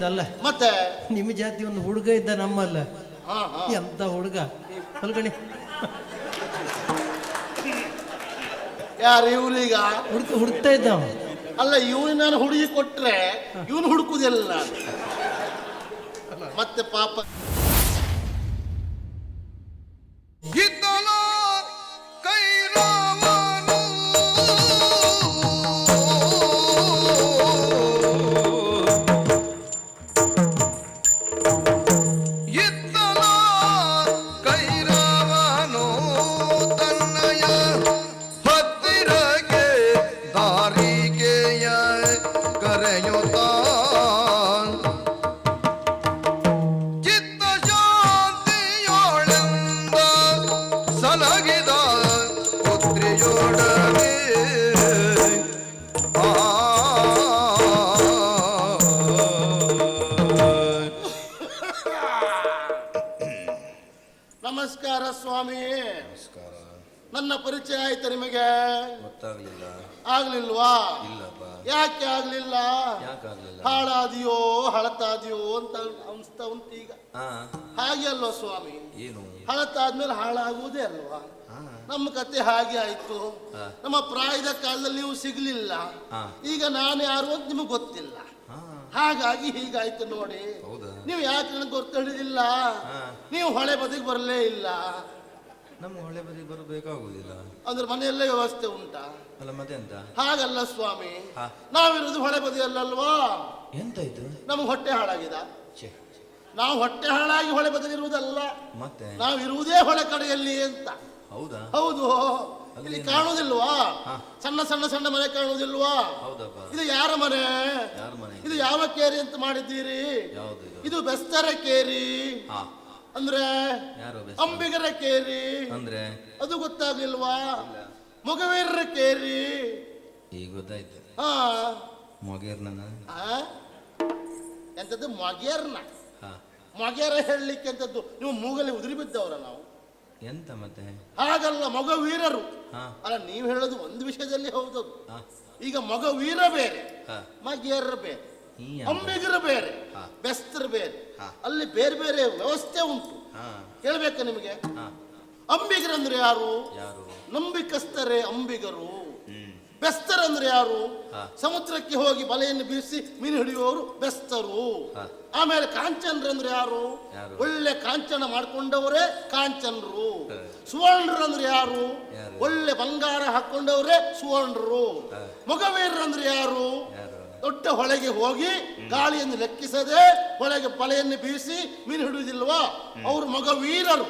ಇದ್ದಲ್ಲ. ಮತ್ತೆ? ನಿಮ್ಮ ಜಾತಿ ಒಂದು ಹುಡುಗ ಇದ್ದ ನಮ್ಮಲ್ಲ. ಎಂತ ಹುಡುಗ? ಅಲ್ಕಣಿ ಯಾರು ಇವ್ರೀಗ? ಹುಡುಕ ಹುಡುಕ್ತಾ ಇದ್ದ ಅವ. ಅಲ್ಲ ಇವನು ನಾನು ಹುಡುಗಿ ಕೊಟ್ರೆ ಇವನು ಹುಡುಕುದಿಲ್ಲ. ಮತ್ತೆ ಪಾಪ ಪರಿಚಯ ಆಯ್ತು ನಿಮಗೆ? ಗೊತ್ತಾಗ್ಲಿಲ್ಲ. ಆಗ್ಲಿಲ್ವಾ? ಇಲ್ಲಪ್ಪ. ಯಾಕೆ ಆಗ್ಲಿಲ್ಲ? ಯಾಕಾಗ್ಲಿಲ್ಲ ಹಾಳಾದಿಯೋ ಹಳತಾದಿಯೋ ಅಂತ ಅನ್ಸ್ತಾ ಉಂಟು ಈಗ. ಹಾಗೆ ಅಲ್ವಾ ಸ್ವಾಮಿ? ಏನು? ಹಳತಾದ್ಮೇಲೆ ಹಾಳಾಗುವುದೇ ಅಲ್ವಾ? ನಮ್ಮ ಕತೆ ಹಾಗೆ ಆಯ್ತು. ನಮ್ಮ ಪ್ರಾಯದ ಕಾಲದಲ್ಲಿ ನೀವು ಸಿಗ್ಲಿಲ್ಲ. ಈಗ ನಾನು ಯಾರು ಅಂತ ನಿಮಗೆ ಗೊತ್ತಿಲ್ಲ. ಹಾಗಾಗಿ ಹೀಗಾಯ್ತು ನೋಡಿ. ನೀವು ಯಾಕೆ ನನಗೆ ಗೊತ್ತಿಡಿದಿಲ್ಲ. ನೀವು ಹೊಳೆ ಬದಿಗೆ ಬರಲೇ ಇಲ್ಲ. ನಮ್ಮ ಹೊಳೆ ಬದಿ ಬರಬೇಕಾಗುವುದಿಲ್ಲ ಅಂದ್ರೆ ಮನೆಯಲ್ಲೇ ವ್ಯವಸ್ಥೆ ಉಂಟಾ? ಅಲ್ಲ ಮತ್ತೆಂತ ಹಾಗಲ್ಲ ಸ್ವಾಮಿ. ಹಾ. ನಾವಿರೋದು ಹೊಳೆ ಬದಿಯಲ್ಲಲ್ವಾ? ಎಂತ ಇದು? ನಮ್ಗೆ ಹೊಟ್ಟೆ ಹಾಳಾಗಿದ. ಛೆ. ನಾವು ಹೊಟ್ಟೆ ಹಾಳಾಗಿ ಹೊಳೆ ಬದಿಲಿರುವುದಲ್ಲ ಮತ್ತೆ? ನಾವು ಇರುವುದೇ ಹೊಳೆ ಕಡೆಯಲ್ಲಿ ಅಂತ. ಹೌದಾ? ಹೌದು. ಇಲ್ಲಿ ಕಾಣುವುದಿಲ್ವಾ? ಹಾ. ಸಣ್ಣ ಸಣ್ಣ ಸಣ್ಣ ಮನೆ ಕಾಣುವುದಿಲ್ವಾ? ಹೌದಪ್ಪ. ಇದು ಯಾರ ಮನೆ? ಯಾರ ಮನೆ? ಇದು ಯಾವ ಕೇರಿ ಅಂತ ಮಾಡಿದ್ದೀರಿ? ಯಾವುದು ಇದು? ಇದು ಬೆಸ್ತರ ಕೇರಿ. ಹಾ. ಅಂದ್ರೆ ಯಾರು? ಅಂಬಿಗರ ಕೇರಿ. ಅಂದ್ರೆ? ಅದು ಗೊತ್ತಾಗಿಲ್ವಾ ಮೊಗವೀರರ ಕೇರಿ. ಈಗ ಗೊತ್ತಾಯ್ತು. ಹಾ. ಮೊಗೇರ್ನ ಆ? ಎಂತದ್ದು ಮೊಗೇರ್ನ? ಹಾ. ಮೊಗೇರ ಹೇಳಲಿಕ್ಕೆ ಅಂತದ್ದು ನೀವು ಮೂಗಲ್ಲಿ ಉದುರಿ ಬಿದ್ದವರ ನಾವು. ಎಂತ ಮತ್ತೆ? ಹಾಗಲ್ಲ ಮೊಗವೀರರು. ಹಾ. ಅಲ್ಲ ನೀವು ಹೇಳೋದು ಒಂದು ವಿಷಯದಲ್ಲಿ ಹೌದದು. ಹಾ. ಈಗ ಮೊಗವೀರ ಬೇರೆ ಹಾ. ಮಗೇರ ಬೇರೆ. ಅಂಬಿಗರ ಬೇರೆ ಬೆಸ್ತರ ಬೇರೆ. ಅಲ್ಲಿ ಬೇರೆ ಬೇರೆ ವ್ಯವಸ್ಥೆ ಉಂಟು. ಹೇಳ್ಬೇಕಾ ನಿಮಗೆ? ಅಂಬಿಗರು ಅಂದ್ರೆ ಯಾರು? ಯಾರು? ನಂಬಿಕಸ್ತರೆ ಅಂಬಿಗರು. ಬೆಸ್ತರ್ ಅಂದ್ರೆ ಯಾರು? ಸಮುದ್ರಕ್ಕೆ ಹೋಗಿ ಬಲೆಯನ್ನು ಬೀಸಿ ಮೀನು ಹಿಡಿಯುವವರು ಬೆಸ್ತರು. ಆಮೇಲೆ ಕಾಂಚನ್ರಂದ್ರೆ ಅಂದ್ರೆ ಯಾರು? ಒಳ್ಳೆ ಕಾಂಚನ ಮಾಡ್ಕೊಂಡವರೇ ಕಾಂಚನರು. ಸುವರ್ಣರು ಅಂದ್ರೆ ಯಾರು? ಒಳ್ಳೆ ಬಂಗಾರ ಹಾಕೊಂಡವರೇ ಸುವರ್ಣರು. ಮೊಗವೀರರು ಮೊಗವೀರರಂದ್ರೆ ಯಾರು? ಯಾರು? ದೊಡ್ಡ ಹೊಳೆಗೆ ಹೋಗಿ ಗಾಳಿಯನ್ನು ಲೆಕ್ಕಿಸದೆ ಹೊಳೆಗೆ ಬಲೆಯನ್ನು ಬೀಸಿ ಮೀನು ಹಿಡಿಯುವುದಿಲ್ವಾ ಮಗ ವೀರರು.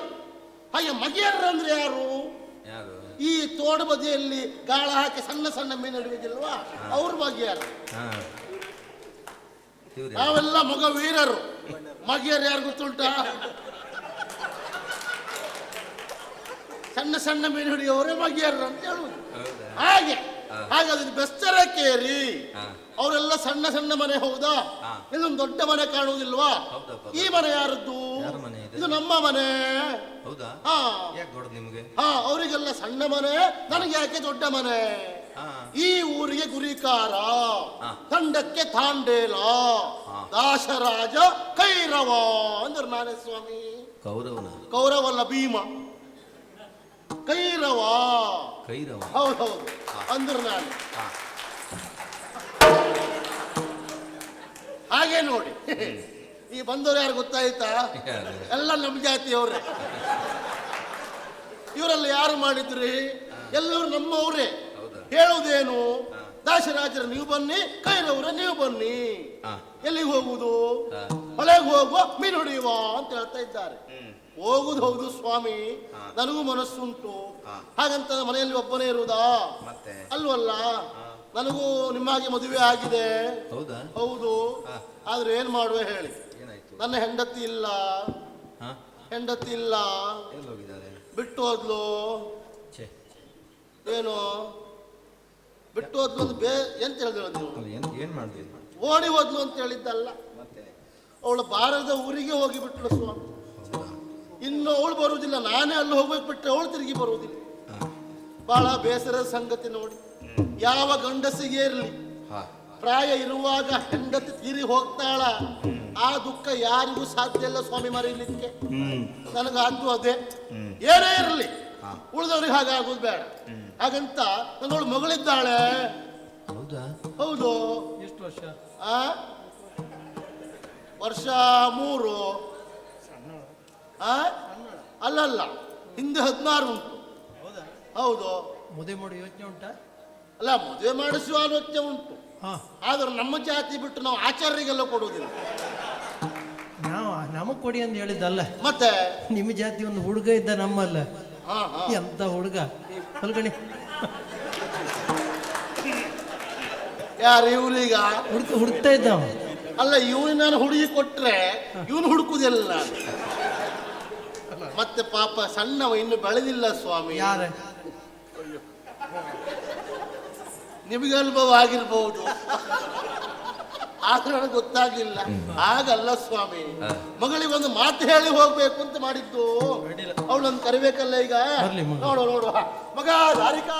ಹಾಗೆ ಮಗಿಯರ್ರ ಯಾರು? ಯಾರು? ಈ ತೋಡು ಬದಿಯಲ್ಲಿ ಗಾಳ ಹಾಕಿ ಸಣ್ಣ ಸಣ್ಣ ಮೀನು ಹಿಡಿಯುವುದಿಲ್ವಾ ಅವ್ರ ಮಗೆಯರು? ನಾವೆಲ್ಲ ಮಗ ವೀರರು. ಮಗೆಯರು ಯಾರು ಗೊತ್ತುಂಟ? ಸಣ್ಣ ಸಣ್ಣ ಮೀನು ಹಿಡಿಯೋರೇ ಮಗಿಯರು ಅಂತ ಹೇಳುವುದು ಹಾಗೆ. ಹಾಗಾದ್ರೆ ಬೆಸ್ತರ ಕೇರಿ ಹಾ. ಅವರೆಲ್ಲ ಸಣ್ಣ ಸಣ್ಣ ಮನೆ ಹೌದಾ? ಇದೊಂದು ದೊಡ್ಡ ಮನೆ ಕಾಣುವುದಿಲ್ವಾ? ಹೌದಪ್ಪ. ಈ ಮನೆ ಯಾರದ್ದು? ಯಾರ ಮನೆ ಇದು? ಇದು ನಮ್ಮ ಮನೆ. ಹೌದಾ? ಹಾ. ಯಾಕೆ ದೊಡ್ಡದು ನಿಮಗೆ? ಹಾ ಅವರಿಗೆಲ್ಲ ಸಣ್ಣ ಮನೆ ನನಗೆ ಯಾಕೆ ದೊಡ್ಡ ಮನೆ? ಹಾ. ಈ ಊರಿಗೆ ಗುರಿಕಾರ. ಹಾ. ತಂಡಕ್ಕೆ ತಾಂಡೇಲ. ಹಾ. ದಾಶರಾಜ ಕೈರವ ಅಂದ್ರೆ ನಾನೇ ಸ್ವಾಮಿ. ಕೌರವನ? ಕೌರವಲ್ಲ ಭೀಮ. ಕೈರವ. ಕೈರವ. ಹೌದೌದು. ಅಂದ್ರೆ ನಾನೇ. ಹಾ. ಹಾಗೆ ನೋಡಿ. ಈ ಬಂದವರು ಯಾರು ಗೊತ್ತಾಯ್ತಾ? ಎಲ್ಲ ನಮ್ಮ ಜಾತಿಯವ್ರೆ. ಇವರೆಲ್ಲ ಯಾರು ಮಾಡಿದ್ರಿ? ಎಲ್ಲರೂ ನಮ್ಮವರೇ? ಹೇಳುವುದೇನು? ದಾಸರಾಜರ ನೀವು ಬನ್ನಿ ಕೈರವರ ನೀವು ಬನ್ನಿ. ಎಲ್ಲಿಗೆ ಹೋಗುವುದು? ಮಳೆಗೆ ಹೊಳೆಗೆ ಹೋಗುವ ಮೀನು ಹೊಡೆಯುವ ಅಂತ ಹೇಳ್ತಾ ಇದ್ದಾರೆ. ಹೋಗುದು ಹೌದು ಸ್ವಾಮಿ ನನಗೂ ಮನಸ್ಸುಂಟು. ಹಾಗಂತ ಮನೆಯಲ್ಲಿ ಒಬ್ಬನೇ ಇರುವುದಾ? ಅಲ್ವಲ್ಲ? ನನಗೂ ನಿಮ್ಮಾಗೆ ಮದುವೆ ಆಗಿದೆ. ಹೌದಾ? ಹೌದು. ಆದ್ರೆ ಏನ್ ಮಾಡುವೆ ಹೇಳಿ? ಏನಾಯ್ತು? ನನ್ನ ಹೆಂಡತಿ ಇಲ್ಲ. ಹಾ? ಹೆಂಡತಿ ಇಲ್ಲ. ಹೋಗಿದ್ದಾರೆ ಬಿಟ್ಟು ಹೋದ್ಲು. ಛೇ. ಏನು? ಬಿಟ್ಟು ಹೋದ್ಲು ಅಂತ ಬೇ ಎಂತ ಹೇಳಿದ್ರು ನೀವು? ಅಲ್ಲಿ ಏನ್ ಏನ್ ಮಾಡಿದ್ರಿ ಓಡಿ ಹೋದ್ಲು ಅಂತ ಹೇಳಿದ್ದಲ್ಲ. ಮತ್ತೆ? ಅವಳು ಬಾರದ ಊರಿಗೆ ಹೋಗಿ ಬಿಟ್ಲು ಸ್ವಾಮಿ ಇನ್ನು ಅವಳು ಬರುವುದಿಲ್ಲ. ನಾನೇ ಅಲ್ಲಿ ಹೋಗ್ಬೇಕು ಬಿಟ್ಟರೆ ಅವಳು ತಿರುಗಿ ಬರುವುದಿಲ್ಲ. ಬಹಳ ಬೇಸರ ಸಂಗತಿ ನೋಡಿ. ಯಾವ ಗಂಡಸಿಗೆ ಇರಲಿ? ಹಾ. ಪ್ರಾಯ ಇರುವಾಗ ಹೆಂಡತಿ ತೀರಿ ಹೋಗ್ತಾಳ. ಆ ದುಃಖ ಯಾರಿಗೂ ಸಾಧ್ಯ ಇಲ್ಲ ಸ್ವಾಮಿ ಮರೀಲಿಕ್ಕೆ. ನನಗಾದ್ದು ಅದೇ. ಏನೇ ಇರಲಿ. ಉಳಿದವ್ರಿಗೆ ಹಾಗಾಗೋದು ಬೇಡ. ಹಾಗಂತ ನನ್ನೋಳು ಮಗಳಿದ್ದಾಳೆ. ಹೌದಾ? ಹೌದು. ಎಷ್ಟು ವರ್ಷ? ಆ? ವರ್ಷ ಮೂರು. ಆ? ಅಲ್ಲಲ್ಲ. ಹಿಂದೆ ಹದಿನಾರು ಉಂಟು. ಹೌದಾ. ಮದುವೆ ಮಾಡುವ ಯೋಚನೆ ಉಂಟಾ? ಅಲ್ಲ ಮದುವೆ ಮಾಡಿಸುವ ಆಲೋಚನೆ ಉಂಟು. ಹಾ. ಆದ್ರೆ ನಮ್ಮ ಜಾತಿ ಬಿಟ್ಟು ನಾವು ಆಚಾರ್ಯರಿಗೆಲ್ಲ ಕೊಡುವುದಿಲ್ಲ. ನಾವು ನಮಗ್ ಕೊಡಿ ಅಂತ ಹೇಳಿದ್ದಲ್ಲ. ಮತ್ತೆ? ನಿಮ್ಮ ಜಾತಿ ಒಂದು ಹುಡುಗ ಇದ್ದ ನಮ್ಮಲ್ಲ. ಹಾ ಹಾ. ಎಂತ ಹುಡುಗ? ಹೊಲ್ಗಣಿ ಯಾರು ಇವ್ರೀಗ ಹುಡುಕ ಹುಡುಕ್ತಾ ಇದ್ದ ಅವ. ಅಲ್ಲ ಇವನು ನಾನು ಹುಡುಗಿ ಕೊಟ್ರೆ ಇವನು ಹುಡುಕುದಿಲ್ಲ. ಮತ್ತೆ ಪಾಪ ಸಣ್ಣವ ಇನ್ನು ಬೆಳೆದಿಲ್ಲ ಸ್ವಾಮಿ. ಯಾರ? ನಿಮಗೆ ಅನುಭವ ಆಗಿರ್ಬಹುದು ಆದ್ರೆ ನನಗೆ ಗೊತ್ತಾಗಿಲ್ಲ. ಹಾಗಲ್ಲ ಸ್ವಾಮಿ. ಮಗಳಿಗೆ ಒಂದು ಮಾತು ಹೇಳಿ ಹೋಗ್ಬೇಕು ಅಂತ ಮಾಡಿದ್ದು. ಅವಳನ್ನು ಕರಿಬೇಕಲ್ಲ ಈಗ. ನೋಡು ನೋಡು ಮಗ ದಾರಿಕಾ.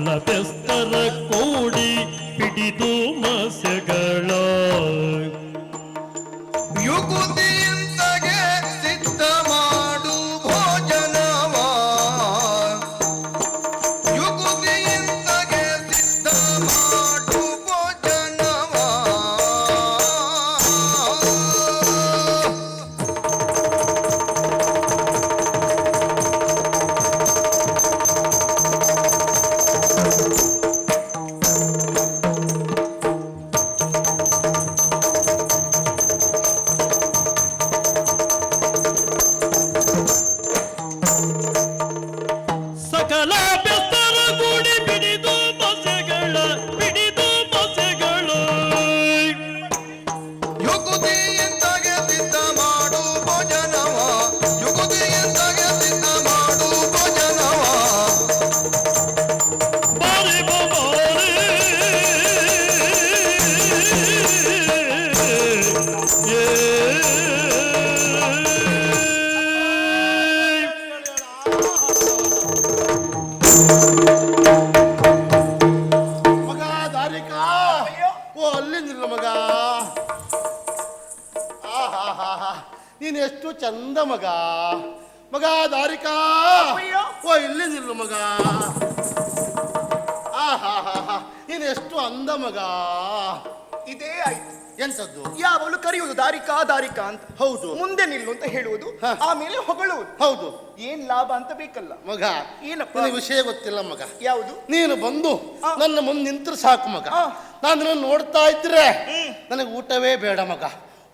Love peste. ಓ ಅಲ್ಲಿಂದಿಲ್ಲ ಮಗ. ಆಹಾಹಾಹಾ. ನೀನ್ ಎಷ್ಟು ಚಂದ ಮಗ. ಮಗ ದಾರಿಕಾ ಓ ಇಲ್ಲಿ ನಿಲ್ಲು ಮಗ. ಆಹಾಹಾಹಾ. ನೀನು ಎಷ್ಟು ಅಂದ ಮಗ. ಇದೇ ಆಯ್ತು. ಎಂತದ್ದು? ಯಾವಾಗಲೂ ಕರೆಯುವುದು ದಾರಿಕಾ ದಾರಿಕಾ ಅಂತ. ಹೌದು. ಮುಂದೆ ನಿಲ್ಲು ಅಂತ ಹೇಳುವುದು ಆಮೇಲೆ ಹೊಗಳುವುದು. ಹೌದು. ಏನ್ ಲಾಭ ಅಂತ ಬೇಕಲ್ಲ. ಮಗ ಏನಪ್ಪ? ನಿನಗೆ ವಿಷಯ ಗೊತ್ತಿಲ್ಲ ಮಗ. ಯಾವುದು? ನೀನು ಬಂದು. ನನ್ನ ಮುಂದೆ ನಿಂತ್ರ ಸಾಕು ಮಗ. ನಾನು ನಿನ್ನ ನೋಡ್ತಾ ಇದ್ರೆ ನನಗೆ ಊಟವೇ ಬೇಡ ಮಗ.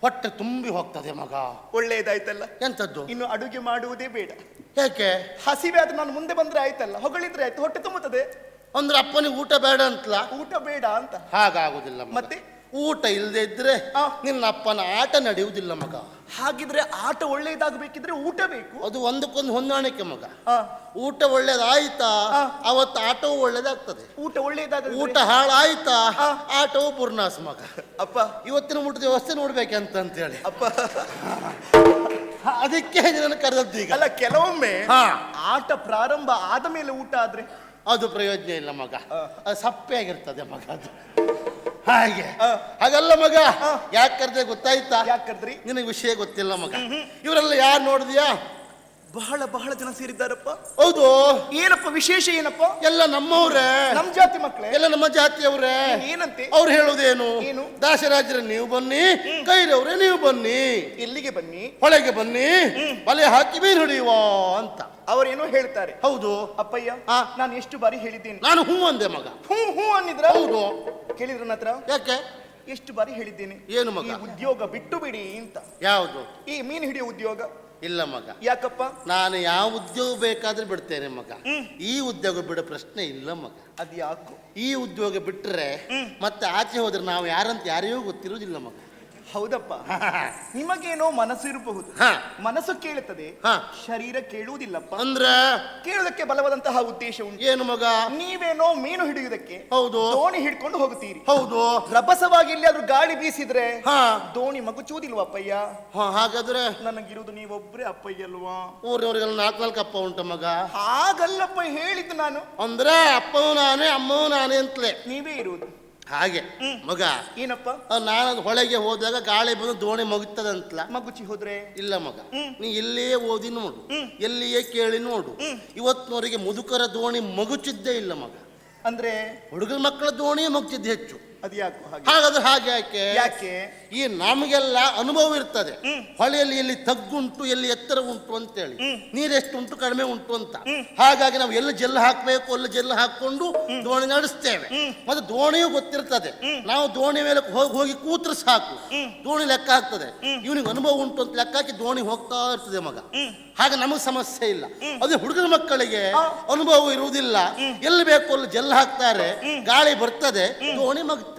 ಹೊಟ್ಟೆ ತುಂಬಿ ಹೋಗ್ತದೆ ಮಗ. ಒಳ್ಳೇದಾಯ್ತಲ್ಲ. ಎಂತದ್ದು? ಇನ್ನು ಅಡುಗೆ ಮಾಡುವುದೇ ಬೇಡ. ಯಾಕೆ? ಹಸಿವೆ ಆದ್ರೆ ನಾನು ಮುಂದೆ ಬಂದ್ರೆ ಆಯ್ತಲ್ಲ. ಹೊಗಳಿದ್ರೆ ಆಯ್ತು ಹೊಟ್ಟೆ ತುಂಬುತ್ತದೆ. ಅಂದ್ರೆ ಅಪ್ಪನಿಗೆ ಊಟ ಬೇಡ ಅಂತಲ್ಲ? ಊಟ ಬೇಡ ಅಂತ. ಹಾಗಾಗುದಿಲ್ಲ. ಮತ್ತೆ? ಊಟ ಇಲ್ಲದೆ ಇದ್ರೆ. ನಿನ್ನ ಅಪ್ಪನ ಆಟ ನಡೆಯುವುದಿಲ್ಲ ಮಗ. ಹಾಗಿದ್ರೆ ಆಟ ಒಳ್ಳೇದಾಗಬೇಕಿದ್ರೆ ಊಟ ಬೇಕು. ಅದು ಒಂದಕ್ಕೊಂದು ಹೊಂದಾಣಿಕೆ ಮಗ. ಊಟ ಒಳ್ಳೇದಾಯ್ತಾ. ಅವತ್ತು ಆಟವು ಒಳ್ಳೇದಾಗ್ತದೆ. ಊಟ ಒಳ್ಳೇದಾಗ ಊಟ ಹಾಳಾಯ್ತಾ. ಆಟವು ಪೂರ್ಣಾಸ ಮಗ. ಅಪ್ಪ. ಇವತ್ತಿನ ಊಟದ ವ್ಯವಸ್ಥೆ ನೋಡ್ಬೇಕಂತ ಅಂತೇಳಿ ಅಪ್ಪ. ಹ, ಅದಕ್ಕೆ ನಾನು ಕರೆದದ್ದು ಈಗ. ಅಲ್ಲ ಕೆಲವೊಮ್ಮೆ ಹಾ. ಆಟ ಪ್ರಾರಂಭ ಆದ ಮೇಲೆ ಊಟ ಆದ್ರೆ? ಅದು ಪ್ರಯೋಜನ ಇಲ್ಲ ಮಗ. ಸಪ್ಪೆ ಆಗಿರ್ತದೆ ಮಗ ಅದು. ಹಾಗೆ. ಹಾಗಲ್ಲ ಮಗ. ಯಾಕೆ ಕರ್ದೆ ಗೊತ್ತಾಯ್ತಾ? ಯಾಕೆ ಕರೆದ್ರಿ? ನಿನಗೆ ವಿಷಯ ಗೊತ್ತಿಲ್ಲ ಮಗ. ಇವರೆಲ್ಲ ಯಾರು ನೋಡಿದ್ಯಾ? ಬಹಳ ಬಹಳ ಜನ ಸೇರಿದ್ದಾರಪ್ಪ. ಹೌದು. ಏನಪ್ಪ ವಿಶೇಷ ಏನಪ್ಪ? ಎಲ್ಲ ನಮ್ಮವ್ರೆ. ನಮ್ ಜಾತಿ ಮಕ್ಕಳೇ ಎಲ್ಲ ನಮ್ಮ ಜಾತಿಯವ್ರೆ. ಏನಂತೆ? ಅವ್ರು ಹೇಳೋದೇನು? ಏನು? ದಾಸರಾಜರ ನೀವು ಬನ್ನಿ ಕೈರವ್ರೆ ನೀವು ಬನ್ನಿ. ಎಲ್ಲಿಗೆ ಬನ್ನಿ? ಹೊಳೆಗೆ ಬನ್ನಿ. ಬಲೆ ಹಾಕಿ ಮೀನು ಹೊಡೆಯುವ ಅಂತ. ಅವರೇನೋ ಹೇಳ್ತಾರೆ ಹೌದು. ಅಪ್ಪಯ್ಯ ಆ. ನಾನು ಎಷ್ಟು ಬಾರಿ ಹೇಳಿದ್ದೀನಿ. ನಾನು ಹೂ ಅಂದೆ ಮಗ. ಹ್ಞೂ ಹ್ಞೂ ಅನ್ನಿದ್ರ ಹೌದು. ಕೇಳಿದ್ರ ನನ್ನ ಹತ್ರ? ಯಾಕೆ? ಎಷ್ಟು ಬಾರಿ ಹೇಳಿದ್ದೀನಿ. ಏನು ಮಗ? ಈ ಉದ್ಯೋಗ ಬಿಟ್ಟು ಬಿಡಿ ಅಂತ. ಯಾವುದು? ಈ ಮೀನು ಹಿಡಿಯೋ ಉದ್ಯೋಗ. ಇಲ್ಲ ಮಗ. ಯಾಕಪ್ಪ? ನಾನು ಯಾವ ಉದ್ಯೋಗ ಬೇಕಾದ್ರೂ ಬಿಡ್ತೇನೆ ಮಗ. ಈ ಉದ್ಯೋಗ ಬಿಡೋ ಪ್ರಶ್ನೆ ಇಲ್ಲ ಮಗ. ಅದ್ ಯಾಕೋ ಈ ಉದ್ಯೋಗ ಬಿಟ್ಟರೆ ಮತ್ತೆ ಆಚೆ ಹೋದ್ರೆ ನಾವು ಯಾರಂತ ಯಾರಿಗೂ ಗೊತ್ತಿರೋದಿಲ್ಲ ಮಗ. ಹೌದಪ್ಪ. ನಿಮಗೇನೋ ಮನಸ್ಸು ಇರಬಹುದು ಹ. ಮನಸ್ಸು ಕೇಳುತ್ತದೆ. ಶರೀರ ಕೇಳುವುದಿಲ್ಲಪ್ಪ. ಅಂದ್ರೆ? ಕೇಳುವುದಕ್ಕೆ ಬಲವಾದಂತಹ ಉದ್ದೇಶ ಉಂಟು. ಏನು ಮಗ? ನೀವೇನೋ ಮೀನು ಹಿಡಿಯುವುದಕ್ಕೆ ಹೌದು. ದೋಣಿ ಹಿಡ್ಕೊಂಡು ಹೋಗುತ್ತೀರಿ. ಹೌದು. ರಭಸವಾಗಿ ಎಲ್ಲಿಯಾದ್ರೂ ಗಾಳಿ ಬೀಸಿದ್ರೆ ಹಾ. ದೋಣಿ ಮಗುಚುವುದಿಲ್ವಾ ಅಪ್ಪಯ್ಯ? ಹ, ಹಾಗಾದ್ರೆ? ನನಗಿರುವುದು ನೀವೊಬ್ರೇ ಅಪ್ಪಯ್ಯ ಅಲ್ವಾ ಊರಿನವರಿಗೆಲ್ಲ ನಾಲ್ಕು ನಾಲ್ಕು ಅಪ್ಪ ಉಂಟು ಮಗ. ಹಾಗಲ್ಲಪ್ಪ ಹೇಳಿದ್ದು ನಾನು. ಅಂದ್ರೆ ಅಪ್ಪವು ನಾನೇ ಅಮ್ಮವು ನಾನೇ ಅಂತಲೇ. ನೀವೇ ಇರುವುದು. ಹಾಗೆ. ಮಗ. ಏನಪ್ಪ? ನಾನು ಹೊಳೆಗೆ ಹೋದಾಗ ಗಾಳಿ ಬಂದು ದೋಣಿ ಮಗುತ್ತದಂತಲ್ಲ ಮಗುಚಿ ಹೋದ್ರೆ? ಇಲ್ಲ ಮಗ. ನೀ ಎಲ್ಲಿಯೇ ಓದಿ ನೋಡು. ಎಲ್ಲಿಯೇ ಕೇಳಿ ನೋಡು. ಇವತ್ತಿನವರೆಗೆ ಮುದುಕರ ದೋಣಿ ಮಗುಚಿದ್ದೇ ಇಲ್ಲ ಮಗ. ಅಂದ್ರೆ? ಹುಡುಗರ ಮಕ್ಕಳ ದೋಣಿಯೇ ಮಗುಚಿದ್ದೆ ಹೆಚ್ಚು. ಅದು ಯಾಕೋ ಹಾಗೆ? ಹಾಗಾದ್ರೆ ಹಾಗೆ ಯಾಕೆ? ಯಾಕೆ? ಈ ನಮಗೆಲ್ಲ ಅನುಭವ ಇರ್ತದೆ. ಹೊಳೆಯಲ್ಲಿ ಎಲ್ಲಿ ತಗ್ಗುಂಟು ಎಲ್ಲಿ ಎತ್ತರ ಉಂಟು ಅಂತ ಅಂತೇಳಿ ನೀರೆಷ್ಟು ಉಂಟು ಕಡಿಮೆ ಉಂಟು ಅಂತ. ಹಾಗಾಗಿ ನಾವು ಎಲ್ಲಿ ಜೆಲ್ ಹಾಕಬೇಕು ಅಲ್ಲಿ ಜೆಲ್ ಹಾಕೊಂಡು ದೋಣಿ ನಡೆಸ್ತೇವೆ. ಮತ್ತೆ ದೋಣಿಯೂ ಗೊತ್ತಿರ್ತದೆ. ನಾವು ದೋಣಿ ಮೇಲೆ ಹೋಗಿ ಹೋಗಿ ಕೂತ್ರ ಸಾಕು. ದೋಣಿ ಲೆಕ್ಕ ಹಾಕ್ತದೆ. ಇವನಿಗೆ ಅನುಭವ ಉಂಟು ಅಂತ ಲೆಕ್ಕ ಹಾಕಿ ದೋಣಿ ಹೋಗ್ತಾ ಇರ್ತದೆ ಮಗ. ಹಾಗೆ ನಮಗೆ ಸಮಸ್ಯೆ ಇಲ್ಲ. ಅದೇ ಹುಡುಗನ ಮಕ್ಕಳಿಗೆ ಅನುಭವ ಇರುವುದಿಲ್ಲ. ಎಲ್ಲಿ ಬೇಕು ಅಲ್ಲಿ ಜೆಲ್ ಹಾಕ್ತಾರೆ. ಗಾಳಿ ಬರ್ತದೆ. ದೋಣಿ ಮಗುತ್ತದೆ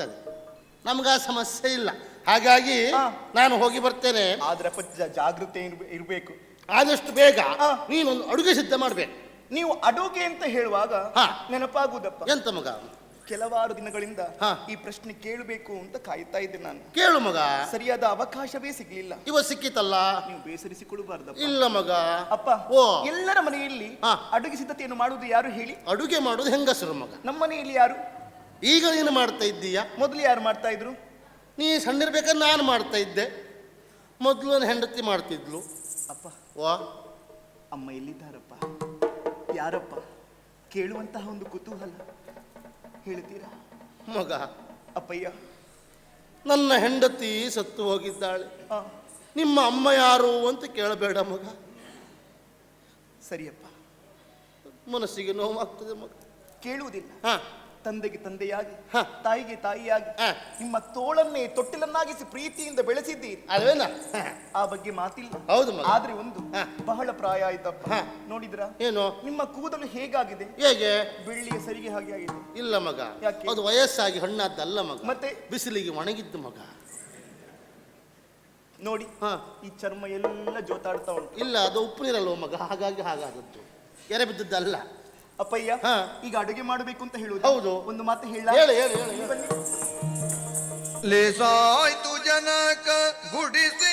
ನಮ್ಗೆ ಆ ಸಮಸ್ಯೆ ಇಲ್ಲ. ಹಾಗಾಗಿ ನಾನು ಹೋಗಿ ಬರ್ತೇನೆ. ಆದ್ರೆ ಜಾಗೃತಿ ಜಾಗೃತೆ ಇರ್ಬೆ- ಇರ್ಬೇಕು. ಆದಷ್ಟು ಬೇಗ. ನೀನೊಂದು ಅಡುಗೆ ಸಿದ್ಧ ಮಾಡ್ಬೇಕು. ನೀವು ಅಡುಗೆ ಅಂತ ಹೇಳುವಾಗ ಹಾ. ನೆನಪಾಗುದಪ್ಪ. ಎಂತ ಮಗ? ಕೆಲವಾರು ದಿನಗಳಿಂದ ಹಾ. ಈ ಪ್ರಶ್ನೆ ಕೇಳಬೇಕು ಅಂತ ಕಾಯ್ತಾ ಇದ್ದೆ ನಾನು. ಕೇಳು ಮಗ. ಸರಿಯಾದ ಅವಕಾಶವೇ ಸಿಗ್ಲಿಲ್ಲ. ಇವ ಸಿಕ್ಕಿತಲ್ಲ? ನೀವು ಬೇಸರಿಸಿಕೊಳ್ಳಬಾರ್ದಪ್ಪ. ಇಲ್ಲ ಮಗ. ಅಪ್ಪ ಓ. ಎಲ್ಲರ ಮನೆಯಲ್ಲಿ ಹಾ. ಅಡುಗೆ ಸಿದ್ಧತೆಯನ್ನು ಮಾಡುವುದು ಯಾರು ಹೇಳಿ? ಅಡುಗೆ ಮಾಡೋದು ಹೆಂಗಸರು ಮಗ. ನಮ್ಮ ಮನೆಯಲ್ಲಿ ಯಾರು? ಈಗ ಏನು ಮಾಡ್ತಾ ಇದ್ದೀಯ? ಮೊದಲು ಯಾರು ಮಾಡ್ತಾ ಇದ್ರು? ನೀ ಸಣ್ಣಿರ್ಬೇಕಾದ್ರೆ ನಾನು ಮಾಡ್ತಾ ಇದ್ದೆ. ಮೊದಲು ನನ್ನ ಹೆಂಡತಿ ಮಾಡ್ತಿದ್ಲು. ಅಪ್ಪ. ವಾ. ಅಮ್ಮ ಎಲ್ಲಿದ್ದಾರಪ್ಪ? ಯಾರಪ್ಪ? ಕೇಳುವಂತಹ ಒಂದು ಕುತೂಹಲ. ಹೇಳ್ತೀರಾ? ಮಗ. ಅಪ್ಪಯ್ಯ. ನನ್ನ ಹೆಂಡತಿ ಸತ್ತು ಹೋಗಿದ್ದಾಳೆ. ಆ, ನಿಮ್ಮ ಅಮ್ಮ ಯಾರು ಅಂತ ಕೇಳಬೇಡ ಮಗ. ಸರಿಯಪ್ಪ. ಮನಸ್ಸಿಗೆ ನೋವಾಗ್ತದೆ ಮಗ. ಕೇಳುವುದಿಲ್ಲ. ಹಾ. ತಂದೆಗೆ ತಂದೆಯಾಗಿ ಹ. ತಾಯಿಗೆ ತಾಯಿಯಾಗಿ ಹ. ನಿಮ್ಮ ತೋಳನ್ನೇ ತೊಟ್ಟಿಲನ್ನಾಗಿಸಿ ಪ್ರೀತಿಯಿಂದ ಬೆಳೆಸಿದ್ದೀರಿ. ಅಲ್ವೇನಾ ಆ ಬಗ್ಗೆ ಮಾತಿಲ್ಲ. ಹೌದು ಮಗ. ಆದ್ರೆ ಒಂದು ಹ. ಬಹಳ ಪ್ರಾಯ ಆಯ್ತಪ್ಪ. ಹ. ನೋಡಿದ್ರ? ಏನು? ನಿಮ್ಮ ಕೂದಲು ಹೇಗಾಗಿದೆ? ಹೇಗೆ? ಬೆಳ್ಳಿಯ ಸರಿಗೆ ಹಾಗೆ ಆಗಿದೆ. ಇಲ್ಲ ಮಗ. ಯಾಕೆ? ಅದು ವಯಸ್ಸಾಗಿ ಹಣ್ಣಾದ್ದಲ್ಲ ಮಗ. ಮತ್ತೆ? ಬಿಸಿಲಿಗೆ ಒಣಗಿದ್ದು ಮಗ. ನೋಡಿ ಹಾ. ಈ ಚರ್ಮ ಎಲ್ಲ ಜೋತಾಡ್ತಾ ಉಂಟು. ಇಲ್ಲ ಅದು ಉಪ್ಪು ನೀರಲ್ವ ಮಗ? ಹಾಗಾಗಿ ಹಾಗಾದದ್ದು. ಎರೆ ಬಿದ್ದದ್ದಲ್ಲ. ಅಪ್ಪಯ್ಯ ಹಾ. ಈಗ ಅಡುಗೆ ಮಾಡಬೇಕು ಅಂತ ಹೇಳುವುದು ಹೌದು. ಒಂದು ಮಾತು ಹೇಳ ಹೇಳು ಹೇಳು ಹೇಳು ಬನ್ನಿ. ಲೇಸಾಯ್ತು ಜನಕ ಗುಡಿಸಿಲೋಳು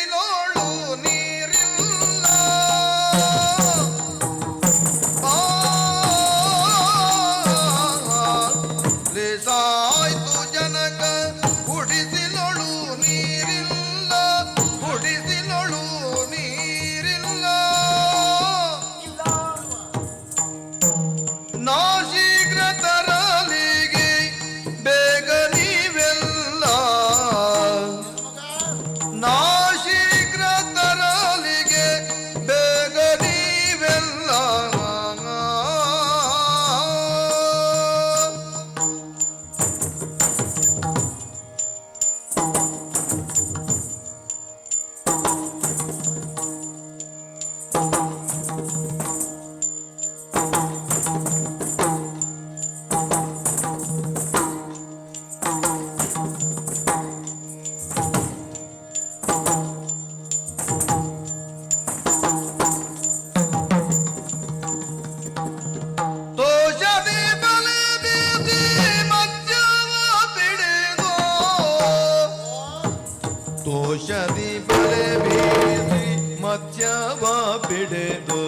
ಬಿಡೆದು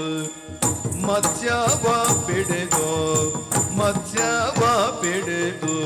ಮತ್ಸ್ಯವ ಬಿಡೆದು ಮತ್ಸ್ಯವ ಬಿಡೆದು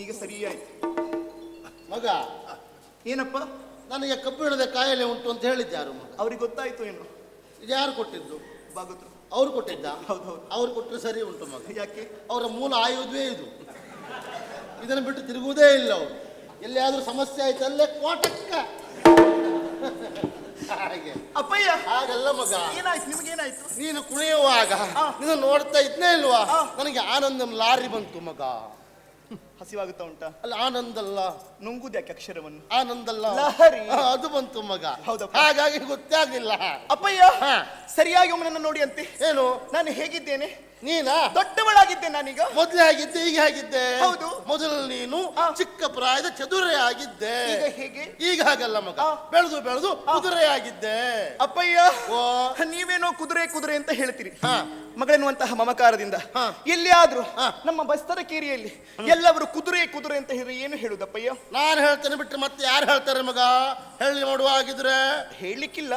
ಈಗ ಸರಿಯಾಯ್ತು. ಮಗ ಏನಪ್ಪ? ನನಗೆ ಕಬ್ಬಿಣದ ಕಾಯಿಲೆ ಉಂಟು ಅಂತ ಹೇಳಿದ್ದೆ ಯಾರು ಮಗ? ಅವ್ರಿಗೆ ಗೊತ್ತಾಯ್ತು ಏನು? ಇದು ಯಾರು ಕೊಟ್ಟಿದ್ದು? ಬಾಗುದ್ರು ಅವ್ರು ಕೊಟ್ಟಿದ್ದ? ಹೌದು ಹೌದು. ಅವ್ರು ಕೊಟ್ಟರೆ ಸರಿ ಉಂಟು ಮಗ. ಯಾಕೆ? ಅವರ ಮೂಲ ಆಯುಧವೇ ಇದು. ಇದನ್ನು ಬಿಟ್ಟು ತಿರುಗುವುದೇ ಇಲ್ಲ ಅವರು. ಎಲ್ಲಿಯಾದ್ರೂ ಸಮಸ್ಯೆ ಆಯ್ತು ಅಲ್ಲೇ ಕೋಟಕ್ಕ ಹಾಗೆ. ಅಪ್ಪಯ್ಯ! ಹಾಗಲ್ಲ ಮಗ. ಏನಾಯ್ತು? ನಿಮಗೇನಾಯ್ತು? ನೀನು ಕುಣಿಯುವಾಗ. ನೀನು ನೋಡ್ತಾ ಇದ್ನೇ ಇಲ್ವಾ. ನನಗೆ ಆನಂದಂ ಲಾರಿ ಬಂತು ಮಗ. ಹಸಿವಾಗುತ್ತಾ ಉಂಟಾ? ಅಲ್ಲ ಆನಂದಲ್ಲ. ನುಂಗುದ್ಯಾಕೆ ಅಕ್ಷರವನ್ನು? ಆನಂದಲ್ಲ. ಲಹರಿ. ಆ, ಅದು ಬಂತು ಮಗ. ಹೌದಪ್ಪ. ಹಾಗಾಗಿ ಗೊತ್ತೇ ಆಗ್ಲಿಲ್ಲ ಅಪ್ಪಯ್ಯ ಹಾ. ಸರಿಯಾಗಿ ಒಮ್ಮೆ ನೋಡಿ ಅಂತೆ. ಏನು? ನಾನು ಹೇಗಿದ್ದೇನೆ? ನೀನಾ? ದೊಡ್ಡವಳಾಗಿದ್ದೆ ನಾನೀಗ. ಮೊದಲೇ ಆಗಿದ್ದೆ ಈಗ ಆಗಿದ್ದೆ. ಹೌದು. ಮೊದಲು ನೀನು ಆ. ಚಿಕ್ಕ ಪ್ರಾಯದ ಚದುರೆ ಆಗಿದ್ದೆ. ಈಗ ಹೇಗೆ? ಈಗ ಹಾಗಲ್ಲ ಮಗ. ಆ. ಬೆಳೆದು ಬೆಳೆದು ಕುದುರೆ ಆಗಿದ್ದೆ. ಅಪ್ಪಯ್ಯ ಓ. ನೀವೇನೋ ಕುದುರೆ ಕುದುರೆ ಅಂತ ಹೇಳ್ತೀರಿ. ಹಾ. ಮಗಳೆನ್ನುವಂತಹ ಮಮಕಾರದಿಂದ. ಹಾ. ಎಲ್ಲಿಯಾದ್ರೂ. ನಮ್ಮ ಬಸ್ತರ ಕೇರಿಯಲ್ಲಿ ಎಲ್ಲವರು ಕುದುರೆ ಕುದುರೆ ಅಂತ ಹೇಳಿ ಏನು ಹೇಳುದಪ್ಪಯ್ಯ? ನಾನು ಹೇಳ್ತೇನೆ ಬಿಟ್ರೆ ಮತ್ತೆ ಯಾರು ಹೇಳ್ತಾರೆ ಮಗ? ಹೇಳಿ ನೋಡುವ ಆಗಿದ್ರೆ ಹೇಳಲಿಕ್ಕಿಲ್ಲ.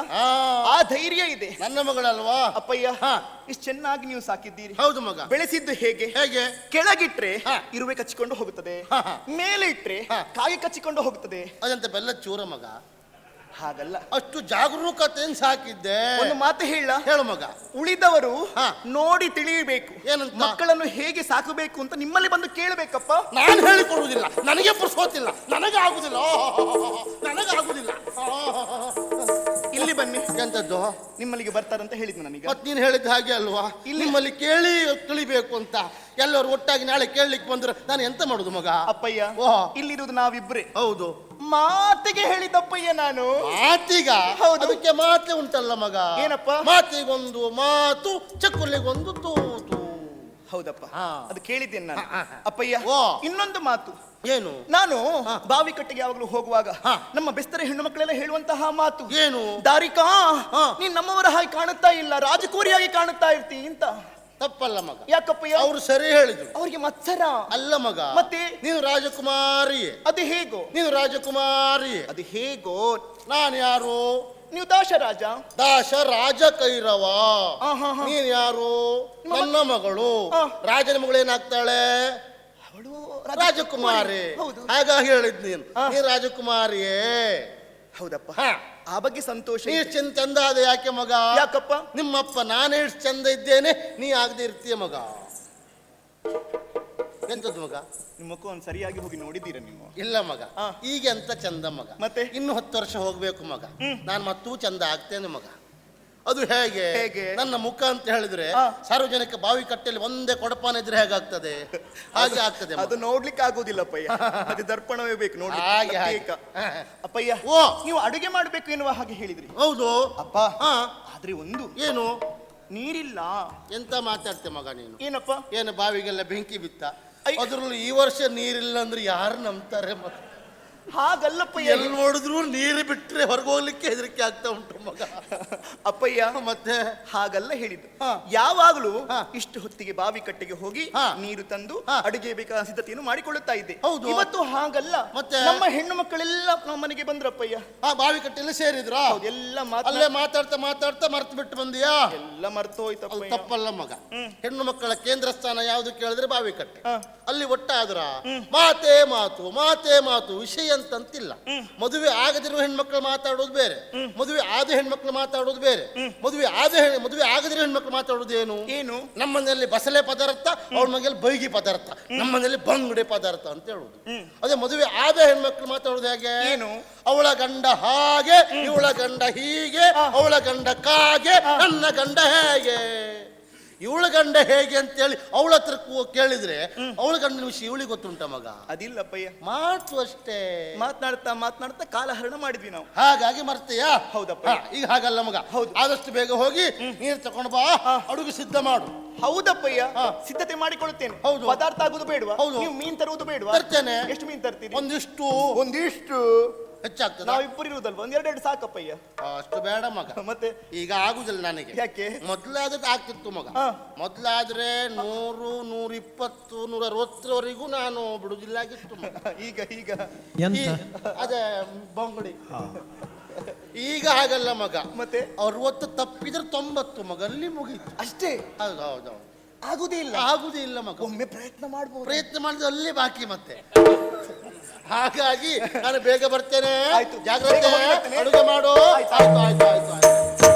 ಆ, ಧೈರ್ಯ ಇದೆ. ನನ್ನ ಮಗಳಲ್ವಾ? ಅಪ್ಪಯ್ಯ ಹಾ. ಇಷ್ಟು ಚೆನ್ನಾಗಿ ನೀವು ಸಾಕಿದ್ದೀರಿ. ಹೌದು ಮಗ. ಬೆಳೆಸಿದ್ದು ಹೇಗೆ? ಹೇಗೆ? ಕೆಳಗಿಟ್ರೆ ಹಾ. ಇರುವೆ ಕಚ್ಚಿಕೊಂಡು ಹೋಗುತ್ತದೆ. ಮೇಲೆ ಇಟ್ರೆ. ಕಾಗೆ ಕಚ್ಚಿಕೊಂಡು ಹೋಗುತ್ತದೆ. ಅದಂತ ಬೆಲ್ಲ ಚೂರ ಮಗ. ಹಾಗಲ್ಲ. ಅಷ್ಟು ಜಾಗರೂಕತೆಯನ್ನು ಸಾಕಿದ್ದೆ. ಒಂದು ಮಾತು ಹೇಳ. ಹೇಳು ಮಗ. ಉಳಿದವರು ಹಾ. ನೋಡಿ ತಿಳಿಯಬೇಕು. ಏನಂತ? ಮಕ್ಕಳನ್ನು ಹೇಗೆ ಸಾಕಬೇಕು ಅಂತ ನಿಮ್ಮಲ್ಲಿ ಬಂದು ಕೇಳಬೇಕಪ್ಪ. ನಾನು ಹೇಳಿಕೊಡುವುದಿಲ್ಲ ನನಗೆ ಪುರ್ಸೋತಿಲ್ಲ. ನನಗೆ ಆಗುದಿಲ್ಲ. ನನಗೆ ಆಗುದಿಲ್ಲ. ಇಲ್ಲಿ ಬನ್ನಿ. ಎಂತದ್ದು? ನಿಮ್ಮಲ್ಲಿಗೆ ಅಂತ ಹೇಳಿದ್ನು ನನಗೆ. ಮತ್ತೆ ನೀನು ಹೇಳಿದ ಹಾಗೆ ಅಲ್ವಾ? ನಿಮ್ಮಲ್ಲಿ ಕೇಳಿ ತಿಳಿಬೇಕು ಅಂತ. ಎಲ್ಲರೂ ಒಟ್ಟಾಗಿ ನಾಳೆ ಕೇಳಲಿಕ್ಕೆ ಬಂದ್ರೆ ನಾನು ಎಂತ ಮಾಡುದು ಮಗ? ಅಪ್ಪಯ್ಯ ಓಹ್. ಇಲ್ಲಿರುವುದು ನಾವಿಬ್ರೆ. ಹೌದು. ಮಾತಿಗೆ ಹೇಳಿದಪ್ಪಯ್ಯ ನಾನು. ಮಾತೀಗ? ಹೌದು. ಅದಕ್ಕೆ ಮಾತೆ ಉಂಟಲ್ಲ ಮಗ. ಏನಪ್ಪ? ಮಾತಿಗೊಂದು ಮಾತು ಚಕ್ಕುಲಿಗೊಂದು ತೂತು. ಹೌದಪ್ಪ. ಹಾ. ಅದು ಕೇಳಿದ್ದೇನೆ ನಾನು. ಹಾ, ಹಾ. ಅಪ್ಪಯ್ಯ ಓ. ಇನ್ನೊಂದು ಮಾತು. ಏನು? ನಾನು. ಬಾವಿ ಕಟ್ಟೆಗೆ ಯಾವಾಗಲೂ ಹೋಗುವಾಗ ಹಾ. ನಮ್ಮ ಬೆಸ್ತರ ಹೆಣ್ಣು ಮಕ್ಕಳೆಲ್ಲ ಹೇಳುವಂತಹ ಮಾತು. ಏನು? ದಾರಿಕಾ ಹಾ. ನೀನ್ ನಮ್ಮವರ ಹಾಗೆ ಕಾಣುತ್ತಾ ಇಲ್ಲ ರಾಜಕುರಿಯಾಗಿ ಕಾಣುತ್ತಾ ಇರ್ತಿ ಅಂತ. ತಪ್ಪಲ್ಲ ಮಗ. ಯಾಕಪ್ಪಯ್ಯ? ಅವರು ಸರಿ ಹೇಳಿದ್ರು. ಅವ್ರಿಗೆ ಮತ್ಸರ. ಅಲ್ಲ ಮಗ. ಮತ್ತೆ? ನೀನು ರಾಜಕುಮಾರಿಯೇ. ಅದು ಹೇಗೋ? ನೀನು ರಾಜಕುಮಾರಿಯೇ. ಅದು ಹೇಗೋ? ನಾನು ಯಾರು? ನೀವು ದಾಶರಾಜ ದಾಶ ರಾಜ ಕೈರವ. ಆ, ಹಾ, ಹಾ. ನೀನ್ ಯಾರು? ನನ್ನ ಮಗಳು. ಆ. ರಾಜನ ಮಗಳು ಏನಾಗ್ತಾಳೆ? ಅವಳು ರಾಜಕುಮಾರಿ. ಹೌದು. ಹಾಗಾಗಿ ಹೇಳಿದ್ ನೀನು. ಆ. ನೀ ರಾಜಕುಮಾರಿಯೇ? ಹೌದಪ್ಪ. ಹಾ. ಆ ಬಗ್ಗೆ ಸಂತೋಷ ನೀ ಇದೆ. ಚಂದ ಚಂದ ಆದ ಯಾಕೆ ಮಗ? ಯಾಕಪ್ಪ? ನಿಮ್ಮಪ್ಪ ನಾನೇ ಇಷ್ಟು ಚಂದ ಇದ್ದೇನೆ. ನೀ ಆಗದೆ ಇರ್ತೀಯ ಮಗ. ಎಂತದ್ದು ಮಗ? ನಿಮ್ಮ ಮುಖವನ್ನು ಸರಿಯಾಗಿ ಹೋಗಿ ನೋಡಿದ್ದೀರಾ ನೀವು? ಇಲ್ಲ ಮಗ. ಆ. ಈಗ ಎಂತ ಚಂದ ಮಗ. ಮತ್ತೆ? ಇನ್ನು ಹತ್ತು ವರ್ಷ ಹೋಗ್ಬೇಕು ಮಗ. ನಾನು ಮತ್ತೂ ಚಂದ ಆಗ್ತೇನೆ ಮಗ. ಅದು ಹೇಗೆ? ಹೇಗೆ? ನನ್ನ ಮುಖ ಅಂತ ಹೇಳಿದ್ರೆ ಆ. ಸಾರ್ವಜನಿಕ ಬಾವಿ ಕಟ್ಟೆಯಲ್ಲಿ ಒಂದೇ ಕೊಡಪಾನ ಇದ್ರೆ ಹೇಗಾಗ್ತದೆ? ಹಾಗೆ ಆಗ್ತದೆ ಮಗ. ಅದು ನೋಡ್ಲಿಕ್ಕೆ ಆಗುದಿಲ್ಲಪ್ಪಯ್ಯ ಅದು ದರ್ಪಣವೇ ಬೇಕು ನೋಡಿ ಹಾಗೆ ಹಾಗೆ. ಹಾ. ಅಪ್ಪಯ್ಯ ಓ. ನೀವು ಅಡುಗೆ ಮಾಡ್ಬೇಕು ಎನ್ನುವ ಹಾಗೆ ಹೇಳಿದ್ರಿ. ಹೌದು. ಅಪ್ಪ ಹಾ. ಆದ್ರೆ ಒಂದು. ಏನು? ನೀರಿಲ್ಲ. ಎಂತ ಮಾತಾಡ್ತೆ ಮಗ ನೀನು? ಏನಪ್ಪ? ಏನು ಬಾವಿಗೆಲ್ಲ ಬೆಂಕಿ ಬಿತ್ತ. ಅದ್ರಲ್ಲೂ ಈ ವರ್ಷ ನೀರಿಲ್ಲ ಅಂದ್ರೆ ಯಾರು ನಂಬ್ತಾರೆ ಮಗ ಹಾಗಲ್ಲಪ್ಪಯ್ಯ ಎಲ್ಲಿ ನೋಡಿದ್ರು ನೀರು ಬಿಟ್ರೆ ಹೊರಗೆ ಹೋಗ್ಲಿಕ್ಕೆ ಹೆದರಿಕೆ ಆಗ್ತಾ ಉಂಟು ಮಗ. ಅಪ್ಪಯ್ಯ ಮತ್ತೆ? ಹಾಗಲ್ಲ ಹೇಳಿದ್ದು. ಯಾವಾಗಲೂ. ಇಷ್ಟು ಹೊತ್ತಿಗೆ ಬಾವಿ ಕಟ್ಟೆಗೆ ಹೋಗಿ. ನೀರು ತಂದು. ಅಡುಗೆ ಬೇಕಾದ ಸಿದ್ಧತೆಯನ್ನು ಮಾಡಿಕೊಳ್ಳುತ್ತಾ ಇದ್ದೆ. ಹೌದು. ಇವತ್ತು ಹಾಗಲ್ಲ. ಮತ್ತೆ? ನಮ್ಮ ಹೆಣ್ಣು ಮಕ್ಕಳೆಲ್ಲ ನಮ್ಮ ಮನೆಗೆ ಬಂದ್ರಪ್ಪಯ್ಯ ಆ ಬಾವಿ ಕಟ್ಟೆಯಲ್ಲಿ ಸೇರಿದ್ರ? ಹೌದು ಎಲ್ಲ ಅಲ್ಲೇ ಮಾತಾಡ್ತಾ ಮಾತಾಡ್ತಾ ಮರ್ತು ಬಿಟ್ಟು ಬಂದಿಯಾ? ಎಲ್ಲ ಮರ್ತು ಹೋಯ್ತು ಹೋಯ್ತಪ್ಪಯ್ಯ ತಪ್ಪಲ್ಲ ಮಗ. ಹೆಣ್ಣು ಮಕ್ಕಳ ಕೇಂದ್ರ ಸ್ಥಾನ ಯಾವ್ದು ಕೇಳಿದ್ರೆ ಬಾವಿ ಕಟ್ಟೆ. ಅಲ್ಲಿ ಒಟ್ಟಾದ್ರ? ಮಾತೇ ಮಾತು ಮಾತೇ ಮಾತು ವಿಷಯ ಅಂತಂತಿಲ್ಲ. ಮದುವೆ ಆಗದಿರುವ ಹೆಣ್ಮಕ್ಳು ಮಾತಾಡೋದು ಬೇರೆ. ಮದುವೆ ಆದ ಹೆಣ್ಮಕ್ಳು ಮಾತಾಡೋದು ಬೇರೆ. ಮದುವೆ ಆದ ಮದುವೆ ಆಗದಿರೋ ಹೆಣ್ಮಕ್ಳು ಮಾತಾಡೋದು ಏನು? ಏನು? ನಮ್ಮನೆಯಲ್ಲಿ ಬಸಳೆ ಪದಾರ್ಥ ಅವ್ರ ಮನೆಯಲ್ಲಿ ಬೈಗಿ ಪದಾರ್ಥ ನಮ್ಮನೆಯಲ್ಲಿ ಬಂಗುಡೆ ಪದಾರ್ಥ ಅಂತ ಹೇಳುದು ಅದೇ ಮದುವೆ ಆದ ಹೆಣ್ಮಕ್ಳು ಮಾತಾಡೋದು ಹೇಗೆ? ಏನು? ಅವಳ ಗಂಡ ಹಾಗೆ ಇವಳ ಗಂಡ ಹೀಗೆ ಅವಳ ಗಂಡ ಕಾಗೆ ನನ್ನ ಗಂಡ ಹೇಗೆ? ಇವಳ ಗಂಡ ಹೇಗೆ ಅಂತೇಳಿ ಅವಳ ಹತ್ರ ಕೂ- ಕೇಳಿದ್ರೆ ಅವಳ ಗಂಡನ ವಿಷಯ ಇವಳಿಗೆ ಗೊತ್ತುಂಟ ಮಗ. ಅದಿಲ್ಲಪ್ಪಯ್ಯ. ಮಾತು ಅಷ್ಟೇ. ಮಾತನಾಡ್ತಾ ಮಾತನಾಡ್ತಾ ಕಾಲಹರಣ ಮಾಡಿದ್ವಿ ನಾವು. ಹಾಗಾಗಿ ಮರ್ತೆಯಾ? ಹೌದಪ್ಪ. ಹಾ, ಈಗ ಹಾಗಲ್ಲ ಮಗ. ಹೌದು. ಆದಷ್ಟು ಬೇಗ ಹೋಗಿ ನೀರು ತಗೊಂಡು ಬಾ. ಅಡುಗೆ ಸಿದ್ಧ ಮಾಡು. ಹೌದಪ್ಪಯ್ಯ. ಹಾ. ಸಿದ್ಧತೆ ಮಾಡಿಕೊಳ್ಳುತ್ತೇನೆ. ಹೌದು. ಪದಾರ್ಥ ಆಗುದು ಬೇಡವಾ? ಹೌದು. ನೀವು ಮೀನ್ ತರುವುದು ಬೇಡವಾ? ತರ್ತೇನೆ. ಎಷ್ಟು ಮೀನ್ ತರ್ತೀನಿ ಒಂದಿಷ್ಟು. ಒಂದಿಷ್ಟು. ಹೆಚ್ಚಾಗ್ತದ? ನಾವು ಇಬ್ಬರು ಇರುವುದಲ್ವ ಒಂದ್ ಎರಡೆರಡು ಸಾಕಪ್ಪಯ್ಯ. ಅಷ್ಟು ಬೇಡ ಮಗ. ಮತ್ತೆ? ಈಗ ಆಗುದಿಲ್ಲ ನನಗೆ. ಯಾಕೆ? ಮೊದ್ಲಾದ್ರೆ ಆಗ್ತಿತ್ತು ಮಗ. ಹಾ. ಮೊದ್ಲಾದ್ರೆ ನೂರು ನೂರ ಇಪ್ಪತ್ತು ನೂರ ಅರವತ್ತರವರೆಗೂ ನಾನು ಬಿಡುದಿಲ್ಲಾಗಿತ್ತು ಮಗ. ಈಗ ಈಗ. ಎಂತ? ಈ- ಅದೇ ಬಂಗುಡಿ. ಈಗ ಹಾಗಲ್ಲ ಮಗ. ಮತ್ತೆ? ಅರವತ್ತು ತಪ್ಪಿದ್ರೆ ತೊಂಬತ್ತು ಮಗ. ಅಲ್ಲಿ ಮುಗೀತು. ಅಷ್ಟೇ? ಹೌದು ಹೌದು ಹೌದು. ಆಗುದೇ ಇಲ್ಲ. ಆಗುದೇ ಇಲ್ಲ ಮಗ. ಒಮ್ಮೆ ಪ್ರಯತ್ನ ಮಾಡ್ಬೋದು? ಪ್ರಯತ್ನ ಮಾಡಿದ್ರೆ ಅಲ್ಲೇ ಬಾಕಿ ಮತ್ತೆ. ಹಾಗಾಗಿ ನಾನು ಬೇಗ ಬರ್ತೇನೆ. ಆಯ್ತು. ಜಾಗ್ರತೆ. ಅಡುಗೆ ಮಾಡು. ಆಯ್ತು ಆಯ್ತು ಆಯ್ತು ಆಯ್ತು.